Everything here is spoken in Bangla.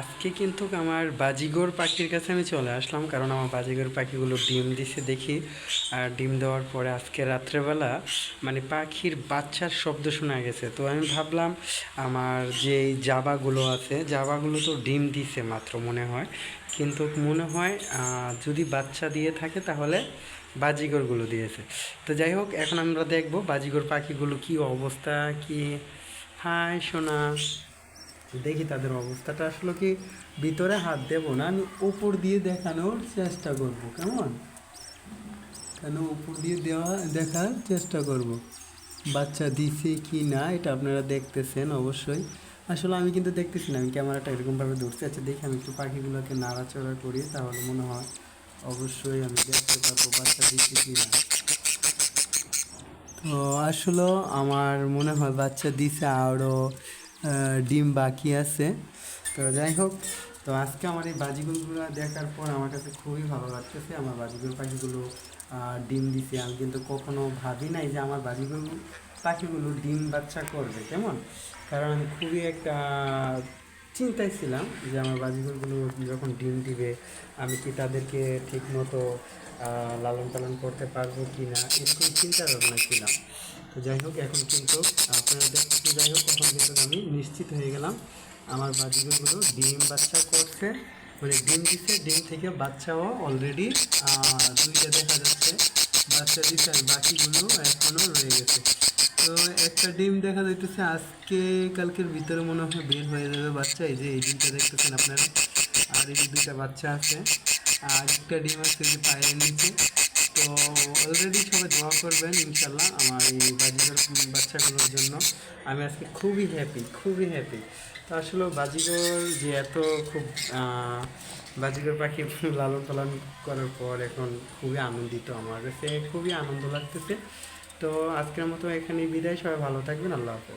আজকে কিন্তু আমার বাজিগর পাখির কাছে আমি চলে আসলাম, কারণ আমার বাজিগর পাখিগুলো ডিম দিছে দেখি। আর ডিম দেওয়ার পরে আজকে রাত্রেবেলা মানে পাখির বাচ্চার শব্দ শোনা গেছে। তো আমি ভাবলাম আমার যে জাবাগুলো আছে, জাবাগুলো তো ডিম দিছে মাত্র মনে হয়। কিন্তু মনে হয় যদি বাচ্চা দিয়ে থাকে তাহলে বাজিগরগুলো দিয়েছে। তো যাই হোক, এখন আমরা দেখব বাজিগর পাখিগুলো কি অবস্থা, কি হাই সোনা। দেখি তাদের অবস্থাটা। আসলে কি ভিতরে হাত দেবো না, আমি উপর দিয়ে দেখানোর চেষ্টা করব, কেমন? কেন উপর দিয়ে দেওয়া, দেখার চেষ্টা করব? বাচ্চা দিছে কি না, এটা আপনারা দেখতেছেন অবশ্যই। আসলে আমি কিন্তু দেখতেছি না, আমি ক্যামেরাটা এরকমভাবে ধরছি। আচ্ছা দেখি আমি একটু পাখিগুলোকে নাড়াচড়া করি, তাহলে মনে হয় অবশ্যই আমি দেখতে পারব বাচ্চা দিচ্ছে কি না। তো আসলে আমার মনে হয় বাচ্চা দিছে আরও ডিম বাকি আছে। তো যাই হোক, তো আজকে আমার এই বাজিগুলো দেখার পর আমার কাছে খুবই ভালো লাগতেছে। আমার বাজিগুলো, পাখিগুলো ডিম দিছে। আমি কিন্তু কখনো ভাবি নাই যে আমার বাজিগুলো, পাখিগুলো ডিম বাচ্চা করবে, কেমন? কারণ আমি খুবই একটা চিন্তায় ছিলাম যে আমার বাজিগুলো যখন ডিম দিবে, আমি কি তাদেরকে ঠিক মতো লালন পালন করতে পারব কি না এরকম চিন্তা ভাবনা ছিলাম। তো যাই হোক, এখন কিন্তু আপনারা দেখতে যাই হোক, এখন কিন্তু আমি নিশ্চিত হয়ে গেলাম আমার বাজিগুলো ডিম বাচ্চা করছে। মানে ডিম দিচ্ছে ডিম থেকে বাচ্চাও অলরেডি দুইটা দেখা যাচ্ছে। বাচ্চা দিচ্ছে আর বাকিগুলো এখনও রয়ে গেছে। তো একটা ডিম দেখা যাইতেছে, আজকে কালকের ভিতরে মনে হয় বের হয়ে যাবে বাচ্চা। এই যে এই ডিমটা দেখতেছেন আপনারা। আর এই দুইটা বাচ্চা আছে, আর একটা ডিম আছে যে পায়ের নিচে। তো অলরেডি সবাই দোয়া করবেন ইনশাল্লাহ আমার এই বাজিগর বাচ্চাগুলোর জন্য। আমি আজকে খুবই হ্যাপি খুবই হ্যাপি তো আসলে বাজিগর যে এত খুব বাজিগর পাখি লালন পালন করার পর এখন খুবই আনন্দিত আমার। কাছে খুবই আনন্দ লাগতেছে। তো আজকের মতো এখানে বিদায়। সবাই ভালো থাকবেন। আল্লাহ হাফেজ।